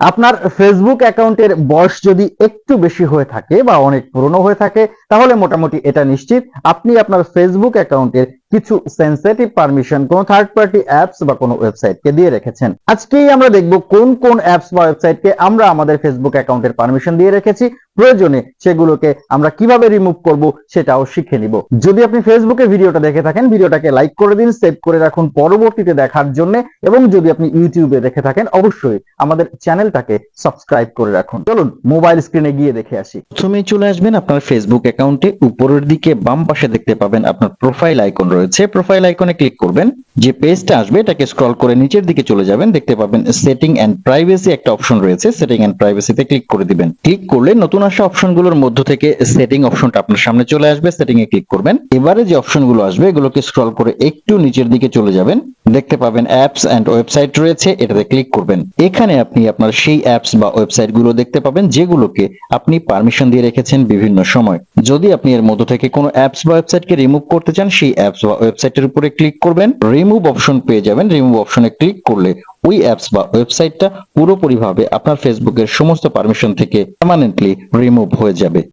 আপনার ফেসবুক অ্যাকাউন্টের বয়স যদি একটু বেশি হয়ে থাকে বা অনেক পুরনো হয়ে থাকে, তাহলে মোটামুটি এটা নিশ্চিত। আপনি আপনার ফেসবুক অ্যাকাউন্টের কিছু সেন্সিটিভ পারমিশন কোন থার্ড পার্টি অ্যাপস বা কোনো ওয়েবসাইটকে দিয়ে রেখেছেন। আজকেই আমরা দেখব কোন কোন অ্যাপস বা ওয়েবসাইটকে আমরা আমাদের ফেসবুক অ্যাকাউন্টের পারমিশন দিয়ে রেখেছি। প্রয়োজনে সেগুলোকে আমরা কীভাবে রিমুভ করব সেটাও শিখে নিব। যদি আপনি ফেসবুকে ভিডিওটা দেখে থাকেন, ভিডিওটাকে লাইক করে দিন সেভ করে রাখুন পরবর্তীতে দেখার জন্য এবং যদি আপনি ইউটিউবে দেখে থাকেন, অবশ্যই আমাদের চ্যানেলটাকে সাবস্ক্রাইব করে রাখুন। চলুন মোবাইল স্ক্রিনে গিয়ে দেখে আসি। প্রথমেই চলে আসবেন আপনার ফেসবুক অ্যাকাউন্টে উপরের দিকে বাম পাশে দেখতে পাবেন আপনার প্রোফাইল আইকন রয়েছে প্রোফাইল আইকনে ক্লিক করবেন। যে পেজটা আসবে, এটাকে স্ক্রল করে নিচের দিকে চলে যাবেন, দেখতে পাবেন সেটিং এন্ড প্রাইভেসি একটা অপশন রয়েছে সেটিং এন্ড প্রাইভেসিতে ক্লিক করে দিবেন। ক্লিক করলে নতুন আসা অপশনগুলোর মধ্য থেকে সেটিং অপশনটা আপনার সামনে চলে আসবে সেটিং এ ক্লিক করবেন। এবারে যে অপশনগুলো আসবে, এগুলোকে স্ক্রল করে একটু নিচের দিকে চলে যাবেন, দেখতে পাবেন অ্যাপস এন্ড ওয়েবসাইট রয়েছে, এটাতে ক্লিক করবেন। এখানে আপনি আপনার সেই অ্যাপস বা ওয়েবসাইটগুলো দেখতে পাবেন, যেগুলোকে আপনি পারমিশন দিয়ে রেখেছেন বিভিন্ন সময়। যদি আপনি এর মধ্য থেকে কোনো অ্যাপস বা ওয়েবসাইটকে রিমুভ করতে চান, সেই অ্যাপস বা ওয়েবসাইটের উপরে ক্লিক করবেন। রিমুভ অপশন পেয়ে যাবেন। রিমুভ অপশনে ক্লিক করলে ওই অ্যাপস বা ওয়েবসাইটটা পুরোপুরিভাবে আপনার ফেসবুকের সমস্ত পারমিশন থেকে পার্মানেন্টলি রিমুভ হয়ে যাবে।